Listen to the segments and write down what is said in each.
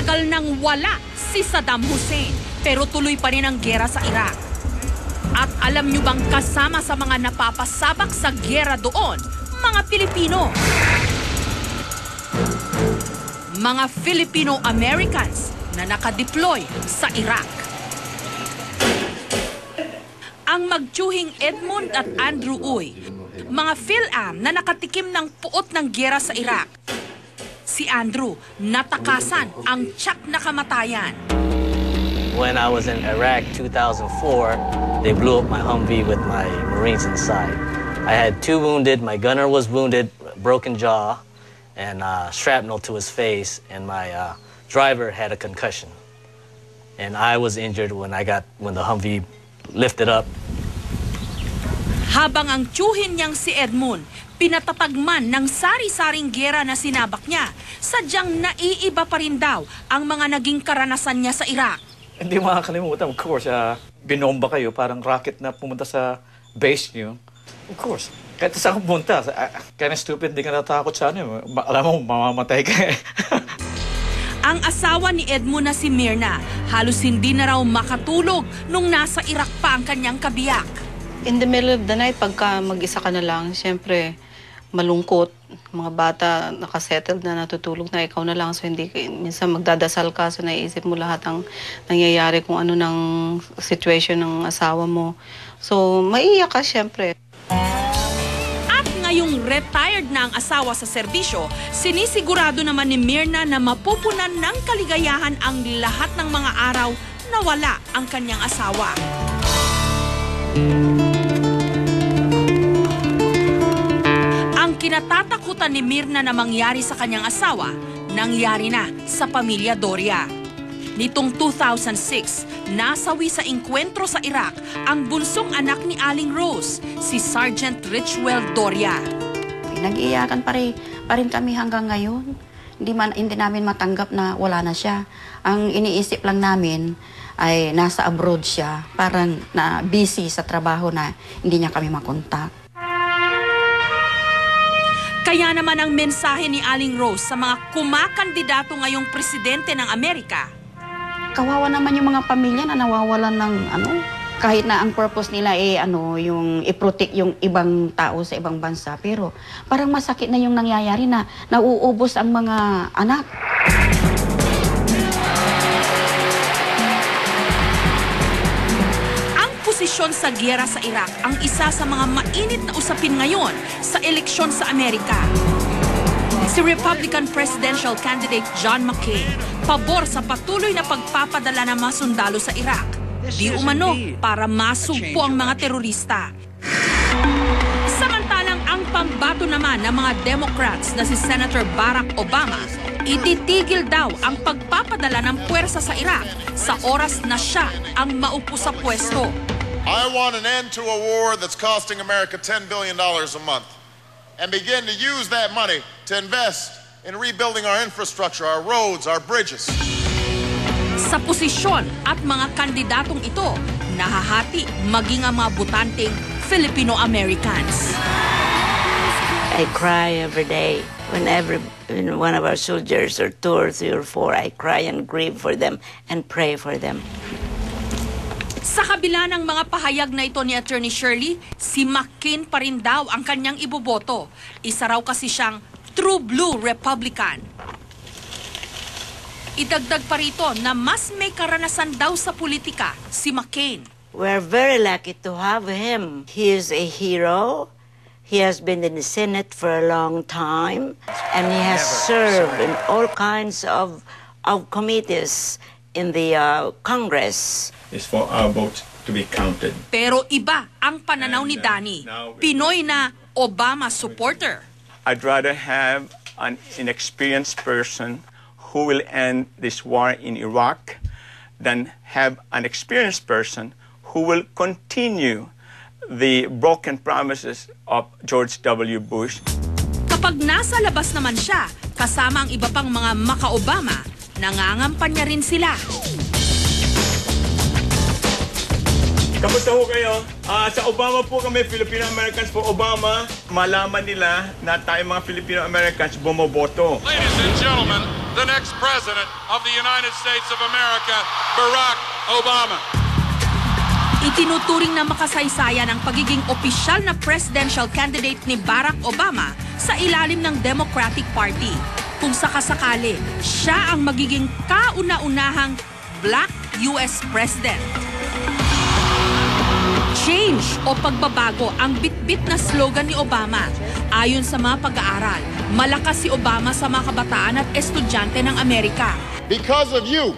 Matagal nang wala si Saddam Hussein pero tuloy pa rin ang gera sa Iraq. At alam nyo bang kasama sa mga napapasabak sa gera doon, mga Pilipino? Mga Filipino-Americans na nakadeploy sa Iraq. Ang magtsuhing Edmund at Andrew Uy, mga PhilAm na nakatikim ng puot ng gera sa Iraq. Si Andrew, natakasan ang tsak na kamatayan. When I was in Iraq 2004, they blew up my Humvee with my Marines inside. I had two wounded, my gunner was wounded, broken jaw, and uh, shrapnel to his face, and my uh, driver had a concussion. And I was injured when I got when the Humvee lifted up. Habang ang tsuhin niyang si Edmund, pinatatagman ng sari-saring gera na sinabak niya, sadyang naiiba pa rin daw ang mga naging karanasan niya sa Iraq. Hindi makakalimutan, of course, ah, binomba kayo, parang rocket na pumunta sa base niyo. Of course. Kahit saan ka pumunta, uh, kaya stupid, hindi ka natakot sa ano. Ma- alam mo, mamamatay ka eh. Ang asawa ni Edmund na si Mirna, halos hindi na raw makatulog nung nasa Iraq pa ang kanyang kabiyak. In the middle of the night, pagka mag-isa ka na lang, siyempre, malungkot. Mga bata, nakasettled na, natutulog na, ikaw na lang. So, hindi, minsan magdadasal ka, so naiisip mo lahat ang nangyayari kung ano ng situation ng asawa mo. So, maiiyak ka, siyempre. At ngayong retired na ang asawa sa serbisyo, sinisigurado naman ni Mirna na mapupunan ng kaligayahan ang lahat ng mga araw na wala ang kanyang asawa. Ang kinatatakutan ni Mirna na mangyari sa kanyang asawa, nangyari na sa pamilya Doria. Nitong 2006, nasawi sa engkwentro sa Iraq ang bunsong anak ni Aling Rose, si Sergeant Richwell Doria. Nag-iiyakan pa rin, pa rin kami hanggang ngayon. Hindi, man, hindi namin matanggap na wala na siya. Ang iniisip lang namin ay nasa abroad siya, parang na busy sa trabaho na hindi niya kami makontak. Kaya naman ang mensahe ni Aling Rose sa mga kumakandidato ngayong presidente ng Amerika, Kawawa naman yung mga pamilya na nawawalan ng ano, kahit na ang purpose nila eh ano, yung i-protect yung ibang tao sa ibang bansa. Pero parang masakit na yung nangyayari na nauubos ang mga anak. Posisyon sa giyera sa Iraq ang isa sa mga mainit na usapin ngayon sa eleksyon sa Amerika. Si Republican presidential candidate John McCain, pabor sa patuloy na pagpapadala ng mga sundalo sa Iraq. Di umano para masugpo ang mga terorista. Samantalang ang pambato naman ng mga Democrats na si Senator Barack Obama, ititigil daw ang pagpapadala ng puwersa sa Iraq sa oras na siya ang maupo sa pwesto. I want an end to a war that's costing America $10 billion a month and begin to use that money to invest in rebuilding our infrastructure, our roads, our bridges. Sa posisyon at mga kandidatong ito, nahahati maging ang mga butanteng Filipino-Americans. I cry every day. Whenever when one of our soldiers or two or three or four, I cry and grieve for them and pray for them. Sa kabila ng mga pahayag na ito ni Attorney Shirley, si McCain pa rin daw ang kanyang iboboto. Isa raw kasi siyang true blue Republican. Idagdag pa rito na mas may karanasan daw sa politika si McCain. We're very lucky to have him. He is a hero. He has been in the Senate for a long time, and he has served in all kinds of, of committees in the uh, Congress. Is for our vote to be counted. Pero iba ang pananaw ni uh, Danny, Pinoy na Obama supporter. I'd rather have an inexperienced person who will end this war in Iraq than have an experienced person who will continue the broken promises of George W. Bush. Kapag nasa labas naman siya, kasama ang iba pang mga maka-Obama, nangangampanya rin sila. Kamusta ho kayo? Ah, sa Obama po kami, Filipino-Americans po Obama. Malaman nila na tayo mga Filipino-Americans bumoboto. Ladies and gentlemen, the next president of the United States of America, Barack Obama. Itinuturing na makasaysayan ang pagiging opisyal na presidential candidate ni Barack Obama sa ilalim ng Democratic Party. Kung sakasakali, siya ang magiging kauna-unahang black US President. Change o pagbabago ang bitbit na slogan ni Obama. Ayon sa mga pag-aaral, malakas si Obama sa mga kabataan at estudyante ng Amerika. Because of you,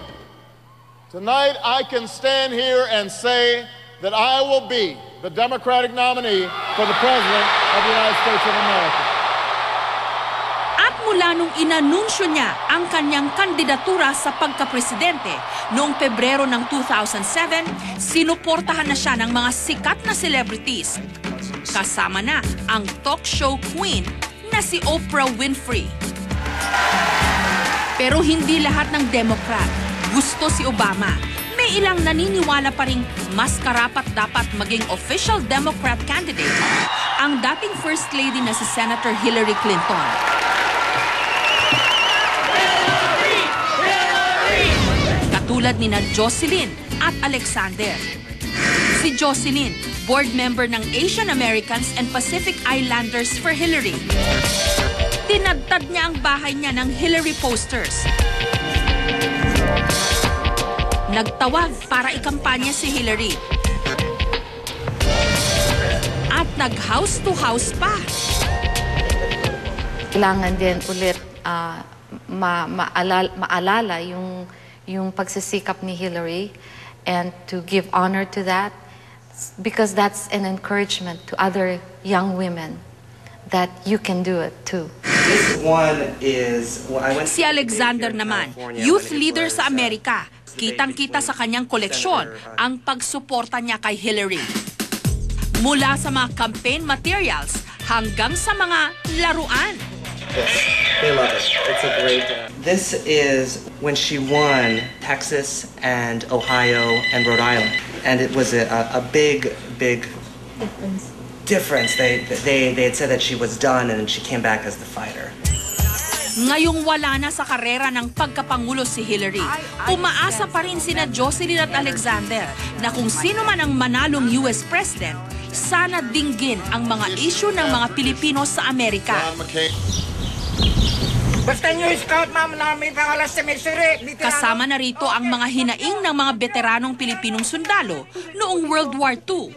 tonight I can stand here and say that I will be the Democratic nominee for the President of the United States of America. Mula nung inanunsyo niya ang kanyang kandidatura sa pagkapresidente noong Pebrero ng 2007, sinuportahan na siya ng mga sikat na celebrities. Kasama na ang talk show queen na si Oprah Winfrey. Pero hindi lahat ng Democrat gusto si Obama. May ilang naniniwala pa rin mas karapat dapat maging official Democrat candidate ang dating First Lady na si Senator Hillary Clinton. Katulad ni na Jocelyn at Alexander. Si Jocelyn, board member ng Asian Americans and Pacific Islanders for Hillary. Tinadtad niya ang bahay niya ng Hillary posters. Nagtawag para ikampanya si Hillary. At nag-house to house pa. kailangan din ulit ah, ma maalala, maalala yung yung pagsisikap ni Hillary and to give honor to that because that's an encouragement to other young women that you can do it too. This one is well, I went Si Alexander naman, youth leader sa Amerika. Kitang-kita sa kanyang koleksyon ang pagsuporta niya kay Hillary. Mula sa mga campaign materials hanggang sa mga laruan. They love it. It's a great. Uh... This is when she won Texas and Ohio and Rhode Island, and it was a, a, a big, big difference. They, they they had said that she was done, and then she came back as the fighter. Ngayong wala na sa karera ng pagkapangulo si Hillary, umaasa pa rin sina Jocelyn at Alexander na kung sino man ang manalong US President, sana dinggin ang mga issue ng mga Pilipino sa Amerika. Basta nyo scout ma'am na may pangalan sa Missouri. Kasama na rito ang mga hinaing ng mga veteranong Pilipinong sundalo noong World War II.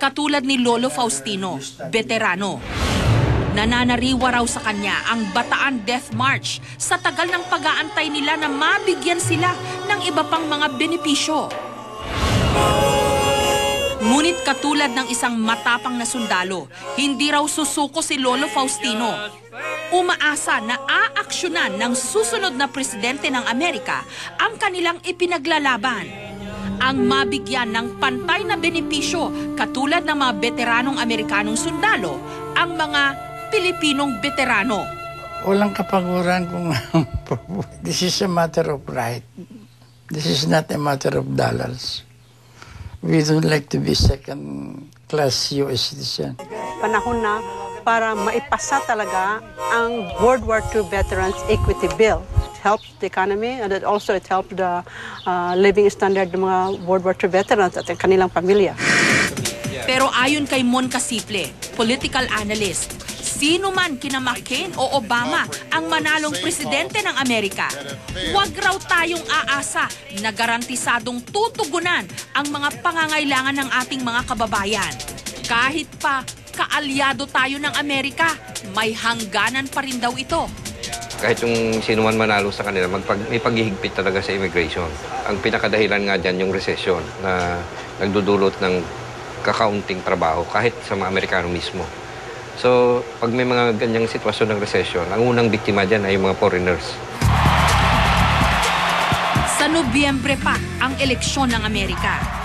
Katulad ni Lolo Faustino, veterano. Nananariwa raw sa kanya ang Bataan Death March sa tagal ng pag-aantay nila na mabigyan sila ng iba pang mga benepisyo. Ngunit katulad ng isang matapang na sundalo, hindi raw susuko si Lolo Faustino. Umaasa na aaksyonan ng susunod na presidente ng Amerika ang kanilang ipinaglalaban. Ang mabigyan ng pantay na benepisyo katulad ng mga veteranong Amerikanong sundalo, ang mga Pilipinong veterano. Walang kapaguran kung this is a matter of right. This is not a matter of dollars. We don't like to be second-class US citizen. panahon na para maipasa talaga ang World War II Veterans Equity Bill. It helps the economy and it also it helps the uh, living standard ng mga World War II veterans at ang kanilang pamilya. Pero ayon kay Mon Casiple, political analyst, sino man kina McCain o Obama ang manalong presidente ng Amerika, huwag raw tayong aasa na garantisadong tutugunan ang mga pangangailangan ng ating mga kababayan. Kahit pa kaalyado tayo ng Amerika, may hangganan pa rin daw ito. kahit yung sino man manalo sa kanila, magpag, may paghihigpit talaga sa immigration. Ang pinakadahilan nga dyan yung recession na nagdudulot ng kakaunting trabaho kahit sa mga Amerikano mismo. So, pag may mga ganyang sitwasyon ng recession, ang unang biktima dyan ay yung mga foreigners. Sa Nobyembre pa ang eleksyon ng Amerika.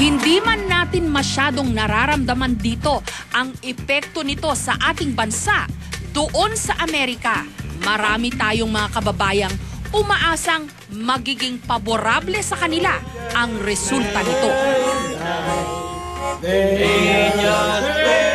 Hindi man natin masyadong nararamdaman dito ang epekto nito sa ating bansa. Doon sa Amerika, marami tayong mga kababayang umaasang magiging paborable sa kanila ang resulta nito. They